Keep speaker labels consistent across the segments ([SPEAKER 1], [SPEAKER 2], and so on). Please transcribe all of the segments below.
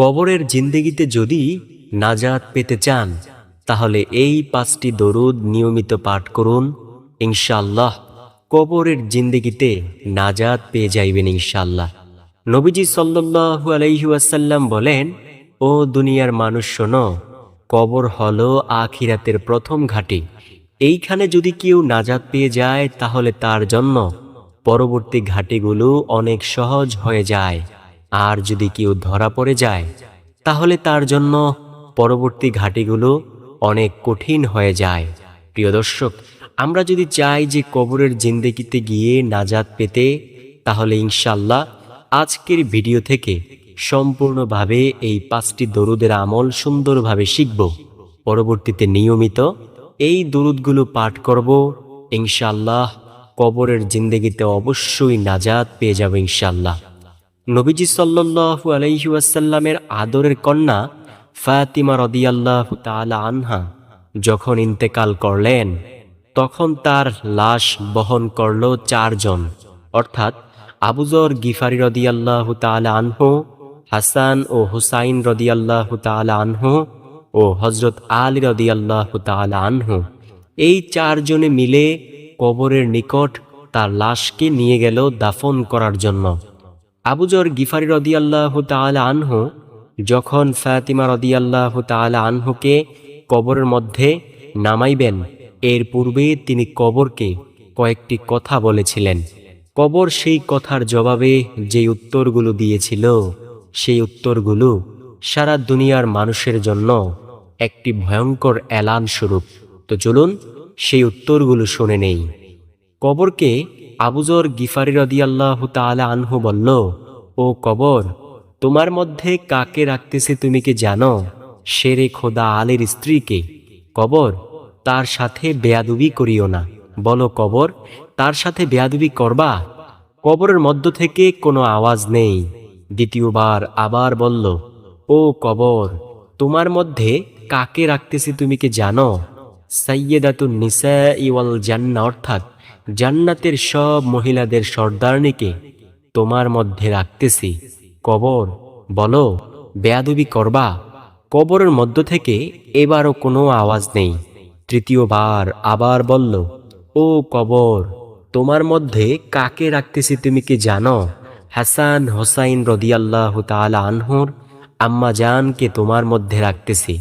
[SPEAKER 1] কবরের জিন্দেগিতে যদি নাজাত পেতে চান, তাহলে এই পাঁচটি দরুদ নিয়মিত পাঠ করুন। ইনশাল্লাহ কবরের জিন্দেগিতে নাজাত পেয়ে যাইবেন ইনশাল্লাহ নবীজি সাল্লাল্লাহু আলাইহি ওয়াসাল্লাম বলেন, ও দুনিয়ার মানুষ শোনো, কবর হল আখিরাতের প্রথম ঘাঁটি। এইখানে যদি কেউ নাজাত পেয়ে যায়, তাহলে তার জন্য পরবর্তী ঘাটিগুলো অনেক সহজ হয়ে যায়। আর যদি কেউ ধরা পড়ে যায়, তাহলে তার জন্য পরবর্তী ঘাটিগুলো অনেক কঠিন হয়ে যায়। প্রিয় দর্শক, আমরা যদি চাই যে কবরের জিন্দেগিতে গিয়ে নাজাত পেতে, তাহলে ইনশাল্লাহ আজকের ভিডিও থেকে সম্পূর্ণভাবে এই পাঁচটি দরুদের আমল সুন্দরভাবে শিখব। পরবর্তীতে নিয়মিত এই দরুদগুলো পাঠ করব। ইনশাল্লাহ কবরের জিন্দেগিতে অবশ্যই নাজাত পেয়ে যাবে ইনশাল্লাহ নবীজি সাল্লাল্লাহু আলাইহি ওয়াসাল্লামের আদরের কন্যা ফাতিমা রদিয়াল্লাহু তাআলা আনহা যখন ইন্তেকাল করলেন, তখন তার লাশ বহন করল চারজন। অর্থাৎ আবুজর গিফারি রদিয়াল্লাহু তাআলা আনহু, হাসান ও হুসাইন রদিয়াল্লাহ তাআলা আনহু ও হজরত আলী রদিয়াল্লাহু তাআলা আনহু। এই চারজনে মিলে কবরের নিকট তার লাশকে নিয়ে গেল দাফন করার জন্য। আবুজর গিফারি রদিয়াল্লাহু তাআলা আনহু যখন ফাতিমা রদিয়াল্লাহু তাআলা আনহুকে কবরের মধ্যে নামাইবেন, এর পূর্বে তিনি কবরকে কয়েকটি কথা বলেছিলেন। কবর সেই কথার জবাবে যে উত্তরগুলো দিয়েছিল, সেই উত্তরগুলো সারা দুনিয়ার মানুষের জন্য একটি ভয়ঙ্কর এলান স্বরূপ। তো চলুন সেই উত্তরগুলো শুনে নেই। কবরকে আবুজর গিফারি রদিয়াল্লাহ তাআলা আনহু বলল, ও কবর, তোমার মধ্যে কাকে রাখতেছে তুমি কি জানো? শেরে খোদা আলীর স্ত্রীকে। কবর, তার সাথে বেয়াদুবি করিও না। বলো কবর, তার সাথে বেয়াদুবি করবা? কবরের মধ্য থেকে কোনো আওয়াজ নেই। দ্বিতীয়বার আবার বলল, ও কবর, তোমার মধ্যে কাকে রাখতেছি তুমি কি জানো? সাইয়েদাতুন নিসা ইওয়াল জান্না অর্থাৎ জান্নাতের সব মহিলাদের সর্দারনিকে তোমার মধ্যে রাখতেছি। কবর, বলো, বেয়াদবি করবা? কবরের মধ্য থেকে এবারও কোনো আওয়াজ নেই। তৃতীয়বার আবার বলল, ও কবর, তোমার মধ্যে কাকে রাখতেছি তুমি কি জানো? হাসান হোসাইন রদিয়াল্লাহ তাআলা আনহুর আম্মা জানকে তোমার মধ্যে রাখতেছি।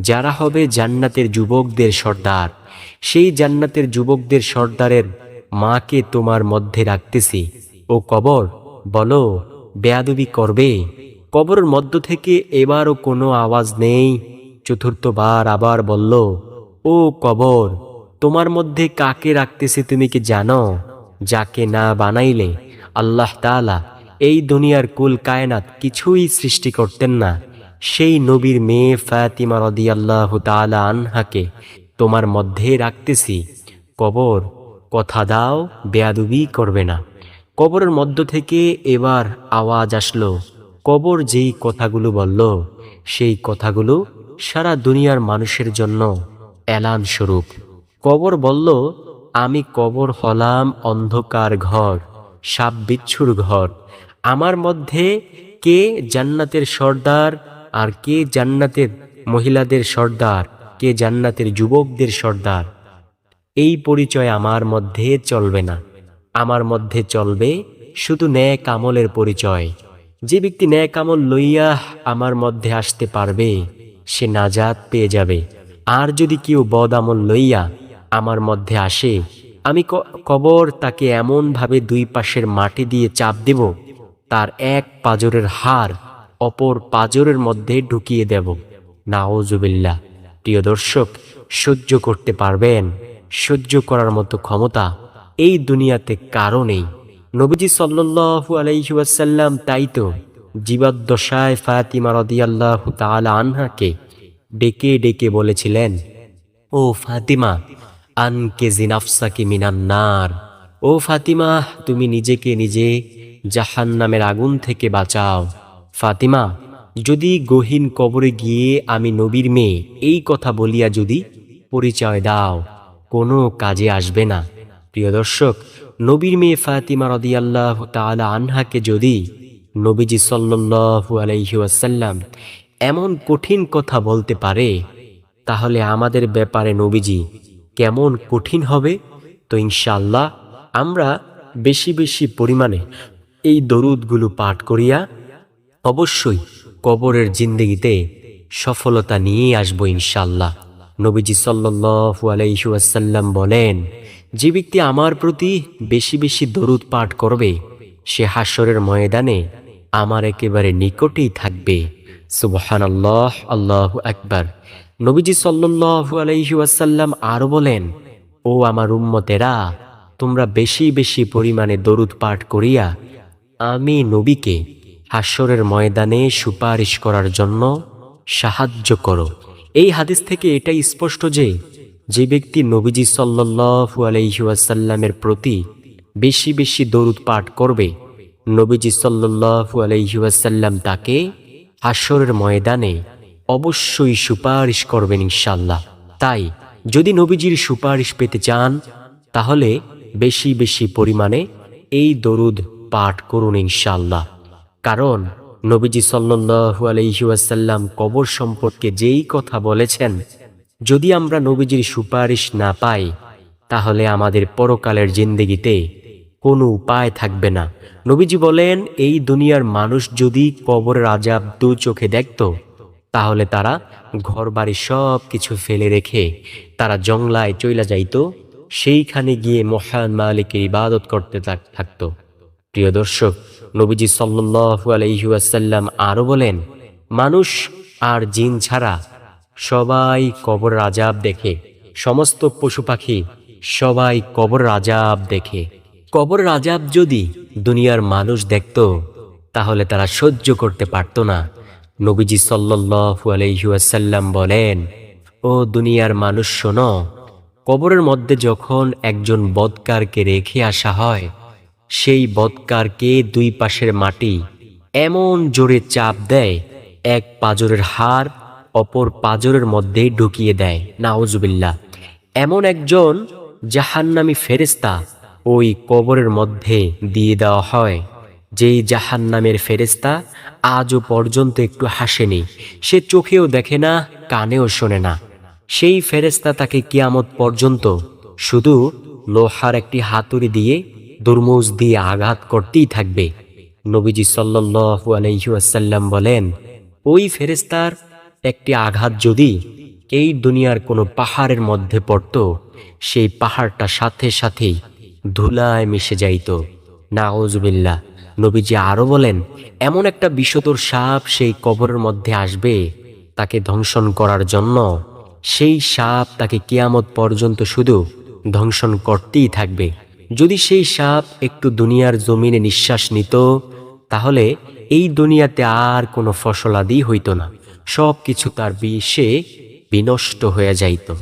[SPEAKER 1] যারা হবে জান্নাতের যুবকদের সর্দার। সেই জান্নাতের যুবকদের সর্দারের মাকে তোমার মধ্যে রাখতেছি। ও কবর, বলো, বেয়াদবি করবে। কবরের মধ্য থেকে এবারও কোনো আওয়াজ নেই। চতুর্থবার আবার বলল, ও কবর, তোমার মধ্যে কাকে রাখতেছে তুমি কি জানো? যাকে না বানাইলে আল্লাহ তাআলা এই দুনিয়ার কুল কায়নাত কিছুই সৃষ্টি করতেন না। সেই নবীর মেয়ে ফাতিমা রদিয়াল্লাহু তাআলা আনহাকে তোমার মধ্যে রাখতেছি। কবর, কথা দাও, বেয়াদুবি করবে না। কবরের মধ্য থেকে এবার আওয়াজ আসলো। কবর যেই কথাগুলো বলল, সেই কথাগুলো সারা দুনিয়ার মানুষের জন্য এলান স্বরূপ। কবর বলল, আমি কবর হলাম অন্ধকার ঘর, সাপ বিচ্ছুর ঘর। আমার মধ্যে কে জান্নাতের সর্দার আর কে জান্নাতের মহিলাদের সর্দার, কে জান্নাতের যুবকদের সর্দার? এই পরিচয় আমার মধ্যে চলবে না। আমার মধ্যে চলবে শুধু ন্যায় কামলের পরিচয়। যে ব্যক্তি ন্যায় কামল লইয়া আমার মধ্যে আসতে পারবে, সে নাজাত পেয়ে যাবে। আর যদি কেউ বদ আমল লইয়া আমার মধ্যে আসে, আমি কবর তাকে এমনভাবে দুই পাশের মাটি দিয়ে চাপ দেব, তার এক পাজরের হার অপর পাজরের মধ্যে ঢুকিয়ে দেব। নাওজুবিল্লাহ প্রিয় দর্শক, সহ্য করতে পারবেন, সহ্য করার মতো ক্ষমতা এই দুনিয়াতে কারও নেই। নবীজি সাল্লাল্লাহু আলাইহি ওয়াসাল্লাম তাই তো জীবদ্দশায় ফাতিমা রাদিয়াল্লাহু তাআলা আনহাকে ডেকে ডেকে বলেছিলেন, ও ফাতিমা আনকে জিনাফসাকি মিনান্নার ও ফাতিমা, তুমি নিজেকে নিজে জাহান্নামের আগুন থেকে বাঁচাও। ফাতিমা, যদি গহীন কবরে গিয়ে আমি নবীর মেয়ে এই কথা বলিয়া যদি পরিচয় দাও, কোনো কাজে আসবে না। প্রিয় দর্শক, নবীর মেয়ে ফাতিমা রদিয়াল্লাহ তাআলা আনহাকে যদি নবীজি সাল্লু আলাইহি ওয়াসাল্লাম এমন কঠিন কথা বলতে পারে, তাহলে আমাদের ব্যাপারে নবীজি কেমন কঠিন হবে? তো ইনশাল্লাহ আমরা বেশি বেশি পরিমাণে এই দরুদগুলো পাঠ করিয়া অবশ্যই কবরের জিন্দগিতে সফলতা নিয়ে আসব ইনশাল্লাহ নবীজি সাল্লু আলাইসাল্লাম বলেন, যে ব্যক্তি আমার প্রতি বেশি বেশি দরুদ পাঠ করবে, সে হাসরের ময়দানে আমার একেবারে নিকটেই থাকবে। সুবহান আল্লাহ আল্লাহ আকবার। নবীজি সাল্লু আলাইসাল্লাম আরও বলেন, ও আমার উম্মতেরা, তোমরা বেশি বেশি পরিমাণে দরুদ পাঠ করিয়া আমি নবীকে হাসরের ময়দানে সুপারিশ করার জন্য সাহায্য করো। এই হাদিস থেকে এটাই স্পষ্ট যে যে ব্যক্তি নবীজি সাল্লু আলহিউসাল্লামের প্রতি বেশি বেশি দরুদ পাঠ করবে, নবীজি সাল্লু আলহিউসাল্লাম তাকে হাসরের ময়দানে অবশ্যই সুপারিশ করবেন ইনশাল্লাহ তাই যদি নবীজির সুপারিশ পেতে চান, তাহলে বেশি বেশি পরিমাণে এই দরুদ পাঠ করুন ইনশাল্লাহ কারণ নবীজি সাল্লু আলহিউসাল্লাম কবর সম্পর্কে যেই কথা বলেছেন, যদি আমরা নবীজির সুপারিশ না পাই, তাহলে আমাদের পরকালের জিন্দগিতে কোনো উপায় থাকবে না। নবীজি বলেন, এই দুনিয়ার মানুষ যদি কবর আজাব দু চোখে দেখত, তাহলে তারা ঘর বাড়ি সব কিছু ফেলে রেখে তারা জংলায় চইলা যাইত, সেইখানে গিয়ে মহান মালিকের ইবাদত করতে থাক- থাকতো। প্রিয় দর্শক, নবীজি সাল্লু আলহিউসাল্লাম আরও বলেন, মানুষ আর জিন ছাড়া সবাই কবর আজাব দেখে। সমস্ত পশু পাখি সবাই কবর আজাব দেখে। কবর রাজাব যদি দুনিয়ার মানুষ দেখত, তাহলে তারা সহ্য করতে পারত না। নবীজি সাল্লু আলহিউসাল্লাম বলেন, ও দুনিয়ার মানুষ শোনো, কবরের মধ্যে যখন একজন বদকারকে রেখে আসা হয় সেই বদকারকে দুই পাশের মাটি এমন জোরে চাপ দেয়, এক পাজরের হার অপর পাজরের মধ্যে ঢুকিয়ে দেয়। নাউজুবিল্লাহ। এমন একজন জাহান্নামি ফেরেস্তা ওই কবরের মধ্যে দিয়ে দেওয়া হয়, যেই জাহান্নামের ফেরেস্তা আজও পর্যন্ত একটু হাসেনি। সে চোখেও দেখে না, কানেও শোনে না। সেই ফেরেস্তা তাকে কিয়ামত পর্যন্ত শুধু লোহার একটি হাতুড়ি দিয়ে দুর্মুজ দিয়ে আঘাত করতেই থাকবে। নবীজি সাল্লু আলহিউসাল্লাম বলেন, ওই ফেরেস্তার একটি আঘাত যদি এই দুনিয়ার কোনো পাহাড়ের মধ্যে পড়ত, সেই পাহাড়টা সাথে সাথেই ধুলায় মিশে যাইত। নাওজবিল্লা নবীজি আরও বলেন, এমন একটা বিষতর সাপ সেই কবরের মধ্যে আসবে, তাকে ধ্বংসন করার জন্য। সেই সাপ তাকে কিয়ামত পর্যন্ত শুধু ধ্বংসন করতেই থাকবে। যদি সেই সাপ একটু দুনিয়ার জমিনে নিঃশ্বাস নিত, তাহলে এই দুনিয়াতে আর কোনো ফসলাদি হইতো না। সব কিছু তার বিষে বিনষ্ট হয়ে যাইত।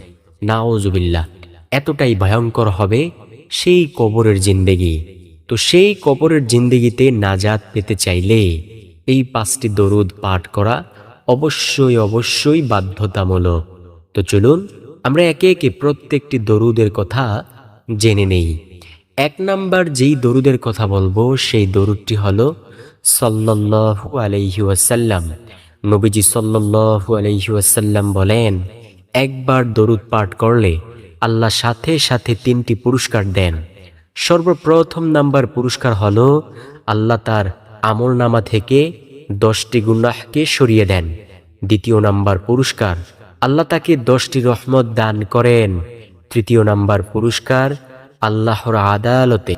[SPEAKER 1] নাওজুবিল্লাহ এতটাই ভয়ঙ্কর হবে সেই কবরের জিন্দেগি। তো সেই কবরের জিন্দেগিতে নাজাত পেতে চাইলে এই পাঁচটি দরুদ পাঠ করা অবশ্যই অবশ্যই বাধ্যতামূলক। তো চলুন, আমরা একে একে প্রত্যেকটি দরুদের কথা জেনে নেই। এক নাম্বার যেই দরুদের কথা বলব, সেই দরুদটি হলো আলাইহি ওয়াসাল্লাম। নবীজি আলাইহি ওয়াসাল্লাম বলেন, একবার দরুদ পাঠ করলে আল্লাহ সাথে সাথে তিনটি পুরস্কার দেন। সর্বপ্রথম নাম্বার পুরস্কার হলো আল্লাহ তার আমল নামা থেকে দশটি গুনাহকে সরিয়ে দেন। দ্বিতীয় নাম্বার পুরস্কার, আল্লাহ তাকে দশটি রহমত দান করেন। তৃতীয় নাম্বার পুরস্কার আল্লাহর আদালতে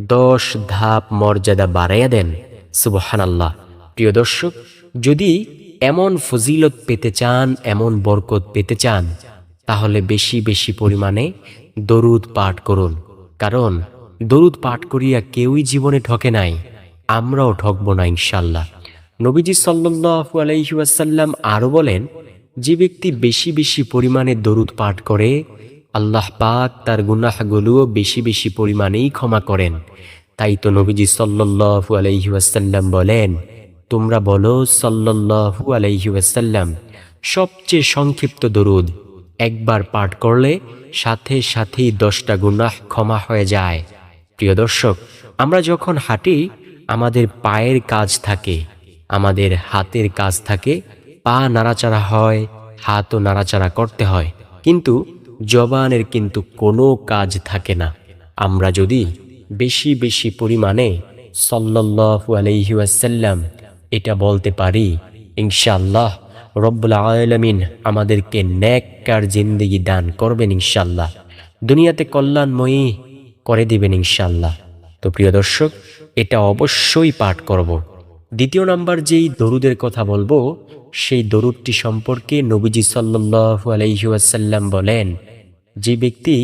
[SPEAKER 1] দশ ধাপ মর্যাদা বাড়াইয়া দেন। সুবহান আল্লাহ প্রিয় দর্শক, যদি এমন ফজিলত পেতে চান, এমন বরকত পেতে চান, তাহলে বেশি বেশি পরিমাণে দরুদ পাঠ করুন। কারণ দরুদ পাঠ করিয়া কেউই জীবনে ঠকে নাই, আমরাও ঠকব না ইনশাল্লাহ নবীজি সাল্লু আলাইসাল্লাম আরও বলেন, যে ব্যক্তি বেশি বেশি পরিমাণে দরুদ পাঠ করে আল্লাহ পাক তার গুনাহগুলোও বেশি বেশি পরিমাণেই ক্ষমা করেন। তাই তো নবীজি সাল্লু আলাইসাল্লাম বলেন, তোমরা বলো সাল্লু আলাইসাল্লাম সবচেয়ে সংক্ষিপ্ত দরুদ, একবার পাঠ করলে সাথে সাথেই দশটা গুনাহ ক্ষমা হয়ে যায়। প্রিয় দর্শক, আমরা যখন হাঁটি, আমাদের পায়ের কাজ থাকে, আমাদের হাতের কাজ থাকে, পা নাড়াচাড়া হয়, হাতও নাড়াচাড়া করতে হয়। কিন্তু জবানের কিন্তু কোনো কাজ থাকে না। আমরা যদি বেশি বেশি পরিমাণে সাল্লাল্লাহু আলাইহি ওয়াসাল্লাম এটা বলতে পারি, ইনশাআল্লাহ রব্বুল আলামিন আমাদেরকে ন্যাক্কার জিন্দেগি দান করবেন ইনশাল্লাহ দুনিয়াতে কল্যাণময়ী করে দিবেন ইনশাল্লাহ তো প্রিয় দর্শক, এটা অবশ্যই পাঠ করব। দ্বিতীয় নাম্বার যেই দরুদের কথা বলব, সেই দরুদটি সম্পর্কে নবীজি সাল্লাল্লাহু আলাইহি ওয়াসাল্লাম বলেন যে ব্যক্তি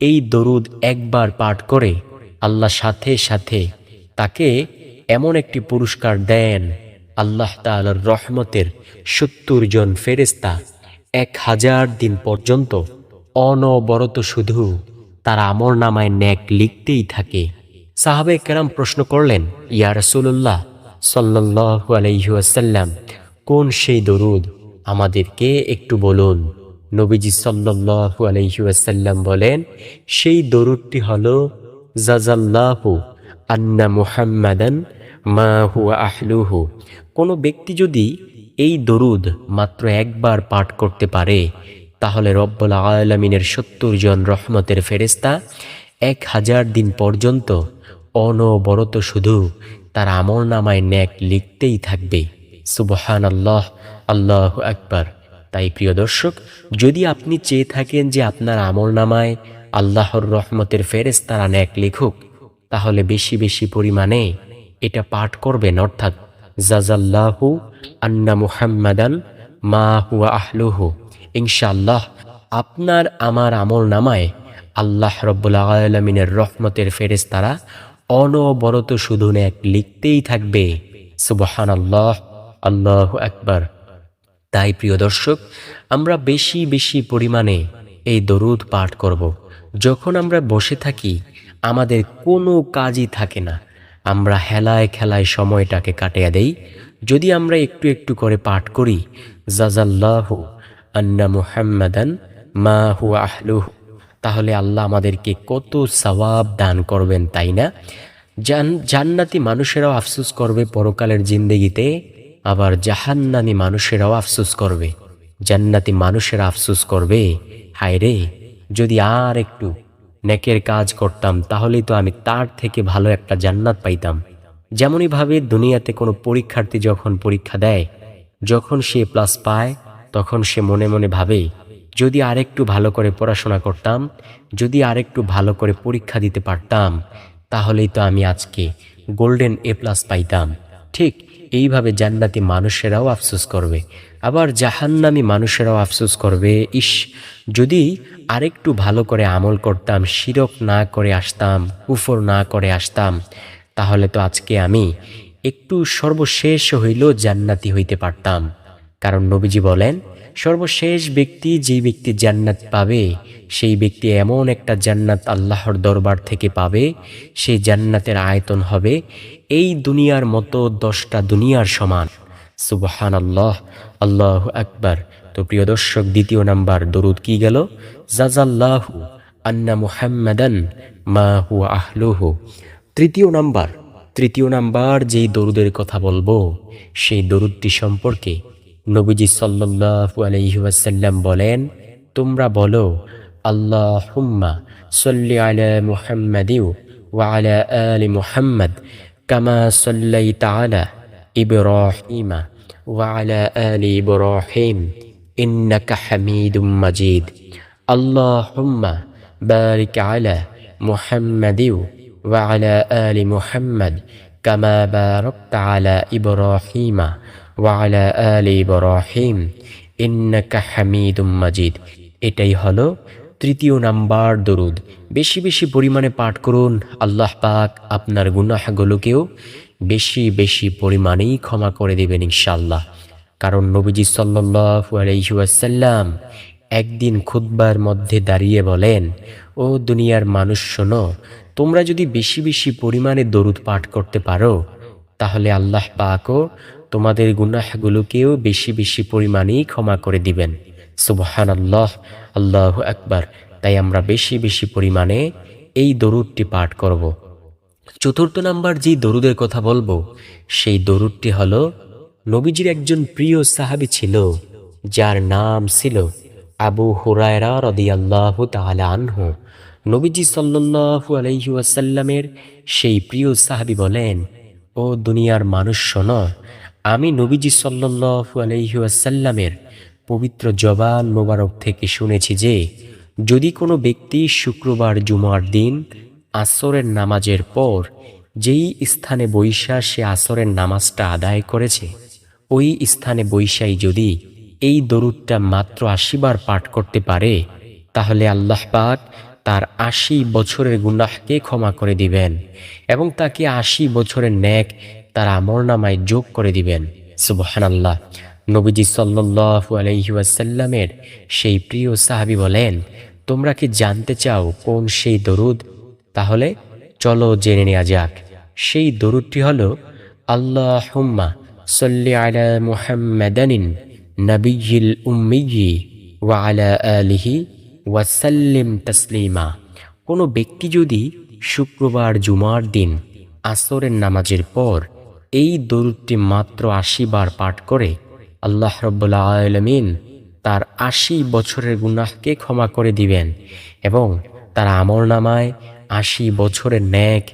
[SPEAKER 1] এই দরুদ একবার পাঠ করে, আল্লাহ সাথে সাথে তাকে এমন একটি পুরস্কার দেন। আল্লাহ তাআলার রহমতের সত্তর জন ফেরেস্তা এক হাজার দিন পর্যন্ত অনবরত শুধু তার আমর নামায় ন্যাক লিখতেই থাকে। সাহাবে কেরাম প্রশ্ন করলেন, ইয়া রাসূলুল্লাহ সাল্লাল্লাহু আলাইহি কোন সেই দরুদ আমাদেরকে একটু বলুন? নবীজি সাল্লাল্লাহু আলাইহি ওয়াসাল্লাম বলেন, সেই দরুদটি হলো জাজাল্লাহু আন্না মুহাম্মাদান মা হুয়া আহলুহু। কোনো ব্যক্তি যদি এই দরুদ মাত্র একবার পাঠ করতে পারে, তাহলে রব্বুল আলমিনের সত্তর জন রহমতের ফেরেস্তা এক হাজার দিন পর্যন্ত অনবরত শুধু তার আমল নামায় ন্যাক লিখতেই থাকবে। সুবহান আল্লাহ আল্লাহ আকবার। তাই প্রিয় দর্শক, যদি আপনি চেয়ে থাকেন যে আপনার আমল নামায় আল্লাহর রহমতের ফেরেস্তারা ন্যাক লিখুক, তাহলে বেশি বেশি পরিমাণে এটা পাঠ করবেন। অর্থাৎ জাজাল্লাহু আন্না মুহাম্মাদান মা হুয়া আহলুহু। ইনশাআল্লাহ, আপনার আমার আমল নামায় আল্লাহ রব্বুল আলমিনের রহমতের ফেরেস্তারা অনবরত শুধু এক লিখতেই থাকবে। সুবহান আল্লাহ আল্লাহ আকবার। তাই, প্রিয় দর্শক, আমরা বেশি বেশি পরিমাণে এই দরুদ পাঠ করব। যখন আমরা বসে থাকি, আমাদের কোনো কাজই থাকে না। আমরা হেলায় খেলায় সময়টাকে কাটিয়ে দেই। যদি আমরা একটু একটু করে পাঠ করি জাজাল্লাহু আন্না মুহাম্মাদান মা হু আহলুহ, তাহলে আল্লাহ আমাদেরকে কত সওয়াব দান করবেন, তাই না? জান, জান্নাতি মানুষেরাও আফসুস করবে পরকালের জিন্দেগিতে আবার জাহান্নানি মানুষেরাও আফসুস করবে। জান্নাতি মানুষেরা আফসুস করবে হায় রে যদি আর একটু নেকের কাজ করতাম, তাহলেই তো আমি তার থেকে ভালো একটা জান্নাত পাইতাম। যেমনইভাবে দুনিয়াতে কোনো পরীক্ষার্থী যখন পরীক্ষা দেয়, যখন সে প্লাস পায়, তখন সে মনে মনে ভাবে, যদি আরেকটু ভালো করে পড়াশোনা করতাম, যদি আরেকটু ভালো করে পরীক্ষা দিতে পারতাম, তাহলেই তো আমি আজকে গোল্ডেন এ প্লাস পাইতাম। ঠিক এইভাবে জান্নাতি মানুষেরাও আফসোস করবে। আবার জাহান্নামি মানুষেরাও আফসোস করবে, ইস, যদি আরেকটু ভালো করে আমল করতাম, শিরক না করে আসতাম, কুফর না করে আসতাম, তাহলে তো আজকে আমি একটু সর্বশেষ হইলেও জান্নাতি হইতে পারতাম। কারণ নবীজি বলেন সর্বশেষ ব্যক্তি যেই ব্যক্তি জান্নাত পাবে, সেই ব্যক্তি এমন একটা জান্নাত আল্লাহর দরবার থেকে পাবে সেই জান্নাতের আয়তন হবে এই দুনিয়ার মতো দশটা দুনিয়ার সমান। সুবহান আল্লাহ আল্লাহ আকবার। তো প্রিয় দর্শক, দ্বিতীয় নাম্বার দরুদ কি গেল? জাজাল্লাহু আন্না মুহাম্মাদান মা হু আহলুহু। তৃতীয় নাম্বার তৃতীয় নাম্বার যেই দরুদের কথা বলব, সেই দরুদটি সম্পর্কে নবীজি সাল্লাল্লাহু আলাইহি ওয়াসাল্লাম বলেন, তোমরা বলো, আল্লাহুম্মা সাল্লি আলা মুহাম্মাদিউ ওয়া আলা আলি মুহাম্মাদ কামা সাল্লাইতা আলা ইব্রাহিমা ওয়া আলা আলি ইব্রাহিম ইন্নাকা হামিদুম মাজিদ। আল্লাহুম্মা বারিক আলা মুহাম্মাদিউ ওয়া আলা আলি মুহাম্মাদ কামা বারাকতা আলা ইব্রাহিমা ওয়ালা আলি ইব্রাহিম ইন্নাকা হামিদুম মাজিদ এটাই হলো তৃতীয় নাম্বার দরুদ। বেশি বেশি পরিমাণে পাঠ করুন। আল্লাহ পাক আপনার গুনাহগুলোকেও বেশি বেশি পরিমাণেই ক্ষমা করে দেবেন ইনশাল্লাহ কারণ নবীজি সাল্লাল্লাহু আলাইহি ওয়াসাল্লাম একদিন খুতবার মধ্যে দাঁড়িয়ে বলেন, ও দুনিয়ার মানুষ শোনো, তোমরা যদি বেশি বেশি পরিমাণে দরুদ পাঠ করতে পারো, তাহলে আল্লাহ পাকও তোমাদের গুনাহগুলোকেও বেশি বেশি পরিমাণেই ক্ষমা করে দিবেন। সুবহান আল্লাহ আল্লাহ আকবার। তাই আমরা বেশি বেশি পরিমাণে এই দরুদটি পাঠ করব। চতুর্থ নাম্বার যেই দরুদের কথা বলব, সেই দরুদটি হল, নবীজির একজন প্রিয় সাহাবী ছিল, যার নাম ছিল আবু হুরায়রা রদিয়াল্লাহু তাআলা আনহু। নবীজি সাল্লাল্লাহু আলাইহি ওয়াসাল্লামের সেই প্রিয় সাহাবী বলেন, ও দুনিয়ার মানুষ শোনো আমি নবীজি সাল্লাল্লাহু আলাইহি ওয়াসাল্লামের পবিত্র জবান মোবারক থেকে শুনেছি যে, যদি কোনো ব্যক্তি শুক্রবার জুমার দিন আসরের নামাজের পর যেই স্থানে বৈশা সে আসরের নামাজটা আদায় করেছে, ওই স্থানে বৈশাই যদি এই দরুদটা মাত্র আশিবার পাঠ করতে পারে, তাহলে আল্লাহ পাক তার আশি বছরের গুনাহকে ক্ষমা করে দিবেন এবং তাকে আশি বছরের ন্যাক তার আমর নামায় যোগ করে দিবেন। সুবহান আল্লাহ নবীজি সাল্লু আলহিউসাল্লামের সেই প্রিয় সাহাবি বলেন, তোমরা কি জানতে চাও কোন সেই দরুদ? তাহলে চলো জেনে নেওয়া যাক। সেই দরুদটি হল আল্লাহ হুম্মা সল্লি আলা মুহাম্মাদানিন নবিয়িল উম্মিয়ি ওয়া আলা আলিহি ওয়াসাল্লিম তসলিমা। কোনো ব্যক্তি যদি শুক্রবার জুমার দিন আসরের নামাজের পর এই দরুদটি মাত্র আশি বার পাঠ করে আল্লাহ রব্বুল্লা আলমিন তার আশি বছরের গুনাহকে ক্ষমা করে দিবেন এবং তার আমর নামায় আশি বছরের ন্যাক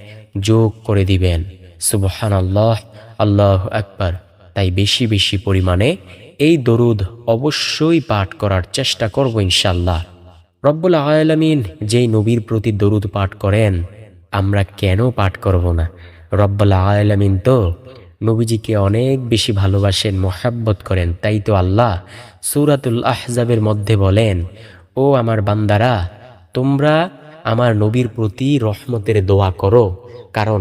[SPEAKER 1] যোগ করে দিবেন। সুবহান আল্লাহ আল্লাহ আকবর। তাই বেশি বেশি পরিমাণে এই দরুদ অবশ্যই পাঠ করার চেষ্টা করব ইনশাল্লাহ রব্বুল আয়ালামিন যেই নবীর প্রতি দরুদ পাঠ করেন, আমরা কেন পাঠ করব না? রব্বুল আয়ালামিন তো নবীজিকে অনেক বেশি ভালোবাসেন, মোহাব্বত করেন। তাই তো আল্লাহ সুরাতুল আহজাবের মধ্যে বলেন, ও আমার বান্দারা, তোমরা আমার নবীর প্রতি রহমতের দোয়া করো, কারণ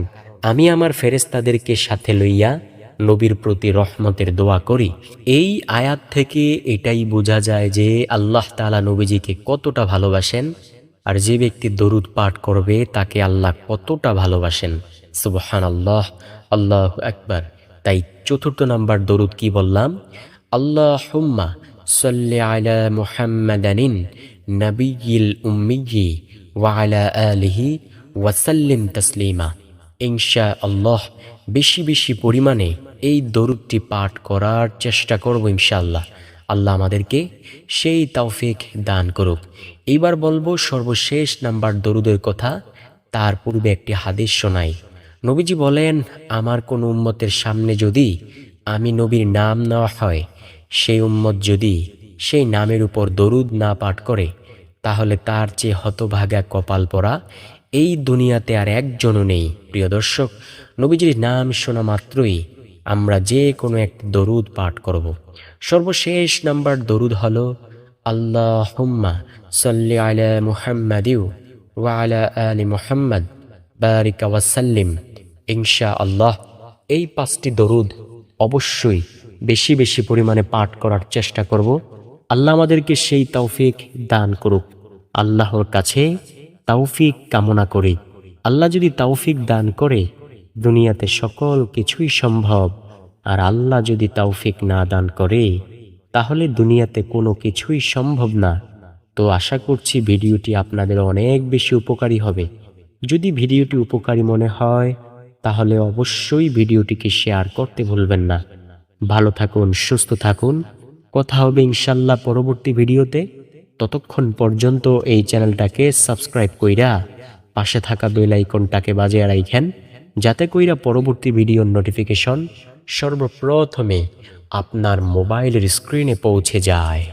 [SPEAKER 1] আমি আমার ফেরেস্তাদেরকে সাথে লইয়া নবীর প্রতি রহমতের দোয়া করি। এই আয়াত থেকে এটাই বোঝা যায় যে আল্লাহ তালা নবীজিকে কতটা ভালোবাসেন, আর যে ব্যক্তি দরুদ পাঠ করবে তাকে আল্লাহ কতটা ভালোবাসেন। সুবহান আল্লাহ আল্লাহ একবার তাই চতুর্থ নাম্বার দরুদ কি বললাম? আল্লাহ হুম্মা সাল্লি আলা মুহাম্মাদানিন নবিয়িল উম্মিয়ি ওয়া আলা আলিহি ওয়াসাল্লিম তসলিমা। ইনশা আল্লাহ বেশি বেশি পরিমাণে এই দরুদটি পাঠ করার চেষ্টা করব ইনশাআল্লাহ। আল্লাহ আমাদেরকে সেই তৌফিক দান করুক। এইবার বলব সর্বশেষ নাম্বার দরুদের কথা, তার পূর্বে একটি হাদিস শোনাই। নবীজি বলেন, আমার কোন উম্মতের সামনে যদি আমি নবীর নাম নেওয়া হয়, সেই উম্মত যদি সেই নামের উপর দরুদ না পাঠ করে, তাহলে তার চেয়ে হতভাগা কপাল পরা এই দুনিয়াতে আর একজনও নেই। প্রিয় দর্শক, নবীজির নাম শোনা মাত্রই আমরা যে কোনো এক দরুদ পাঠ করব। সর্বশেষ নাম্বার দরুদ হলো আল্লাহ হুম্মা সাল্লি আলা মুহাম্মাদিউ ওয়া আলা আলি মুহাম্মদ, বারিকা ওয়াসাল্লিম ইনশা আল্লাহ এই পাঁচটি দরুদ অবশ্যই বেশি বেশি পরিমাণে পাঠ করার চেষ্টা করব। আল্লাহ আমাদেরকে সেই তৌফিক দান করুক। আল্লাহর কাছে তৌফিক কামনা করি। আল্লাহ যদি তৌফিক দান করে, দুনিয়াতে সকল কিছুই সম্ভব। আর আল্লাহ যদি তৌফিক না দান করে, তাহলে দুনিয়াতে কোনো কিছুই সম্ভব না। তো আশা করছি ভিডিওটি আপনাদের অনেক বেশি উপকারী হবে। যদি ভিডিওটি উপকারী মনে হয় তাহলে অবশ্যই ভিডিওটিকে শেয়ার করতে ভুলবেন না। ভালো থাকুন, সুস্থ থাকুন। কথা হবে ইনশাল্লাহ পরবর্তী ভিডিওতে। ততক্ষণ পর্যন্ত এই চ্যানেলটাকে সাবস্ক্রাইব কইরা পাশে থাকা বেল আইকনটাকে বাজিয়ে রাখেন যাতে কইরা পরবর্তী ভিডিওর নোটিফিকেশন সর্বপ্রথমে আপনার মোবাইলের স্ক্রিনে পৌঁছে যায়।